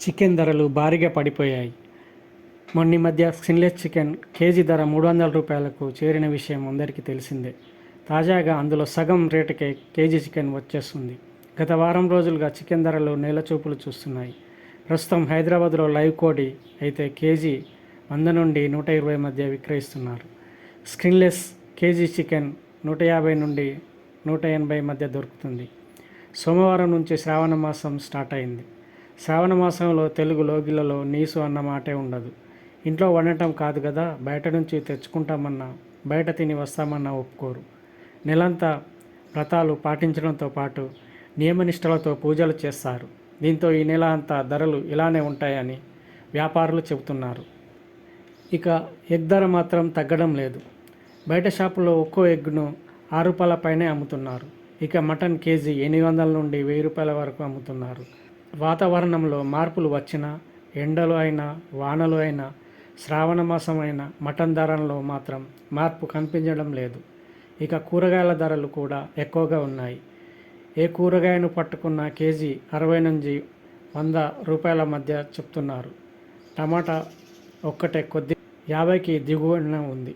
Chicken ధరలు భారీగా పడిపోయాయి. మొన్న మధ్య స్కిన్లెస్ చికెన్ కేజీ ధర మూడు వందల రూపాయలకు చేరిన విషయం అందరికీ తెలిసిందే. తాజాగా అందులో సగం రేటుకే కేజీ చికెన్ వచ్చేస్తుంది. గత వారం రోజులుగా చికెన్ ధరలు నేలచూపులు చూస్తున్నాయి. ప్రస్తుతం హైదరాబాద్లో లైవ్ కోడి అయితే కేజీ వంద నుండి నూట ఇరవై మధ్య విక్రయిస్తున్నారు. స్కిన్లెస్ కేజీ చికెన్ నూట యాభై నుండి నూట ఎనభై మధ్య దొరుకుతుంది. సోమవారం నుంచి శ్రావణ మాసం స్టార్ట్ అయింది. శ్రావణ మాసంలో తెలుగు లోగిలలో నీసు అన్న మాటే ఉండదు. ఇంట్లో వండటం కాదు కదా బయట నుంచి తెచ్చుకుంటామన్నా బయట తిని వస్తామన్నా ఒప్పుకోరు. నెలంతా వ్రతాలు పాటించడంతో పాటు నియమనిష్టలతో పూజలు చేస్తారు. దీంతో ఈ నెల అంతా ధరలు ఇలానే ఉంటాయని వ్యాపారులు చెబుతున్నారు. ఇక ఎగ్ ధర మాత్రం తగ్గడం లేదు. బయట షాపులో ఒక్కో ఎగ్ను ఆరు రూపాయల పైనే అమ్ముతున్నారు. ఇక మటన్ కేజీ ఎనిమిది వందల నుండి వెయ్యి రూపాయల వరకు అమ్ముతున్నారు. వాతావరణంలో మార్పులు వచ్చినా ఎండలు అయినా వానలు అయినా శ్రావణ మాసమైన మటన్ ధరల్లో మాత్రం మార్పు కనిపించడం లేదు. ఇక కూరగాయల ధరలు కూడా ఎక్కువగా ఉన్నాయి. ఏ కూరగాయను పట్టుకున్న కేజీ అరవై నుంచి వంద రూపాయల మధ్య చెప్తున్నారు. టమాటా ఒక్కటే కొద్ది యాభైకి దిగువన ఉంది.